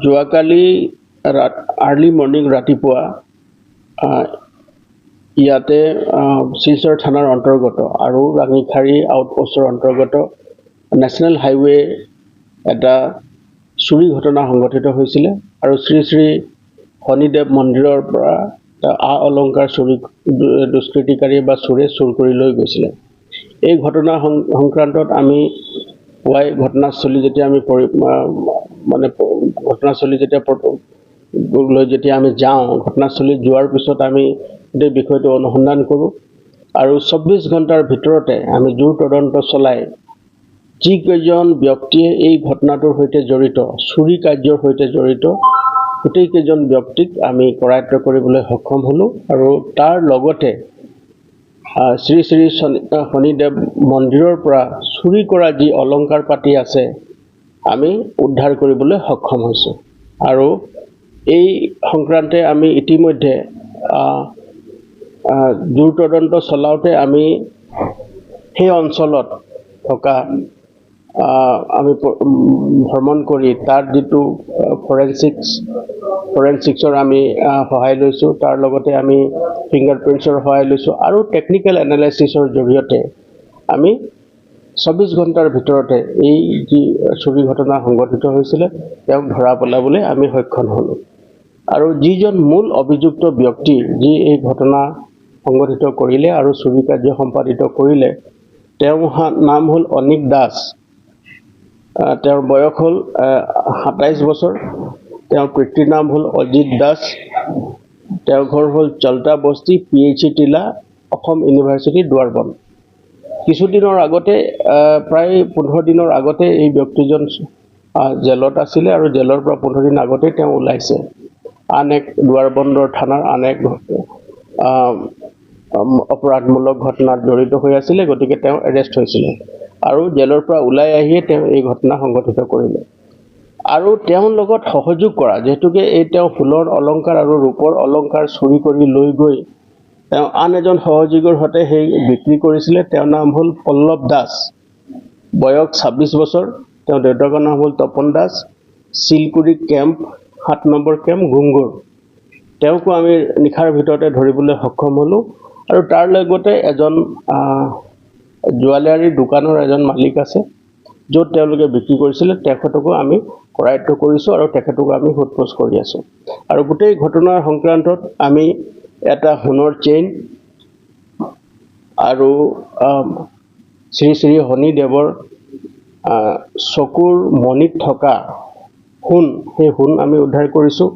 যোৱাকালি early morning ৰাতিপুৱা ইয়াতে শিলচৰ থানাৰ অন্তৰ্গত আৰু ৰাঙিখাৰী আউটপোষ্টৰ অন্তৰ্গত নেশ্যনেল হাইৱে এটা চুৰি ঘটনা সংঘটিত হৈছিলে আৰু শ্ৰী শ্ৰী শনিদেৱ মন্দিৰৰ পৰা আ অলংকাৰ চুৰি দু- দুষ্কৃতিকাৰীয়ে বা চোৰে চুৰ কৰি লৈ গৈছিলে। এই ঘটনা সং- সংক্ৰান্তত আমি পুৱাই ঘটনাস্থলী যেতিয়া আমি পৰি মানে ঘটনাস্থলী যেতিয়া লৈ যেতিয়া আমি যাওঁ ঘটনাস্থলীত যোৱাৰ পিছত আমি গোটেই বিষয়টো অনুসন্ধান কৰোঁ আৰু চৌব্বিছ ঘণ্টাৰ ভিতৰতে আমি জোৰ তদন্ত চলাই যিকেইজন ব্যক্তিয়ে এই ঘটনাটোৰ সৈতে জড়িত চুৰি কাৰ্যৰ সৈতে জড়িত গোটেইকেইজন ব্যক্তিক আমি কৰায়ত্ব কৰিবলৈ সক্ষম হ'লোঁ আৰু তাৰ লগতে শ্ৰী শ্ৰী শনি শনিদেৱ মন্দিৰৰ পৰা চুৰি কৰা যি অলংকাৰ পাতি আছে আমি উদ্ধাৰ কৰিবলৈ সক্ষম হৈছোঁ। আৰু এই সংক্ৰান্তে আমি ইতিমধ্যে আহ, তদন্ত চলাওঁতে আমি সেই অঞ্চলত থকা আমি ভ্ৰমণ কৰি তাত যিটো ফৰেনচিক্স ফৰেনচিক্সৰ আমি সহায় লৈছোঁ তাৰ লগতে আমি ফিংগাৰ সহায় লৈছোঁ আৰু টেকনিকেল এনালাইচিছৰ জৰিয়তে আমি চৌব্বিছ ঘণ্টাৰ ভিতৰতে এই যি চুৰি ঘটনা সংঘটিত হৈছিলে, তেওঁক ধৰা পেলাবলৈ আমি সক্ষম হ'লোঁ। আৰু যিজন মূল অভিযুক্ত ব্যক্তি যি এই ঘটনা সংঘটিত কৰিলে আৰু চুৰি কাৰ্য সম্পাদিত কৰিলে, তেওঁৰ নাম হ'ল অনিক দাস। তেওঁৰ বয়স হ'ল সাতাইছ বছৰ। তেওঁৰ পিতৃৰ নাম হ'ল অজিত দাস। তেওঁৰ ঘৰ হ'ল চল্টা বস্তি, পি এইচ চি টিলা, অসম ইউনিভাৰ্চিটি দুৱাৰবন কিছুদিনৰ আগতে প্ৰায় পোন্ধৰ দিনৰ আগতে এই ব্যক্তিজন জেলত আছিলে আৰু জেলৰ পৰা পোন্ধৰ দিন আগতেই তেওঁ ওলাইছে। আন এক দুৱাৰবন্দৰ থানাৰ আন এক অপৰাধমূলক ঘটনাত জড়িত হৈ আছিলে গতিকে তেওঁ এৰেষ্ট হৈছিলে। আৰু জেলৰ পৰা ওলাই আহিয়ে তেওঁ এই ঘটনা সংঘটিত কৰিলে। আৰু তেওঁৰ লগত সহযোগ কৰা যিহেতুকে এই তেওঁ সোণৰ অলংকাৰ আৰু ৰূপৰ অলংকাৰ চুৰি কৰি লৈ গৈ তেওঁ আন এজন সহযোগীৰ সৈতে সেই বিক্ৰী কৰিছিলে। তেওঁৰ নাম হ'ল পল্লৱ দাস। বয়স ছাব্বিছ বছৰ। তেওঁৰ দেউতাকৰ নাম হ'ল তপন দাস। চিলকুৰি কেম্প, সাত নম্বৰ কেম্প গুংগুৰ তেওঁকো আমি নিশাৰ ভিতৰতে ধৰিবলৈ সক্ষম হ'লোঁ। আৰু তাৰ লগতে এজন জুৱেলাৰী দোকানৰ এজন মালিক আছে, য'ত তেওঁলোকে বিক্ৰী কৰিছিলে। তেখেতকো আমি কৰায়ত্ব কৰিছোঁ আৰু তেখেতকো আমি সোধ পোছ কৰি আছোঁ। আৰু গোটেই ঘটনাৰ সংক্ৰান্তত আমি এটা সোণৰ চেইন আৰু শ্ৰী শ্ৰী শনিদেৱৰ চকুৰ মণিত থকা সোণ সেই সোণ আমি উদ্ধাৰ কৰিছোঁ।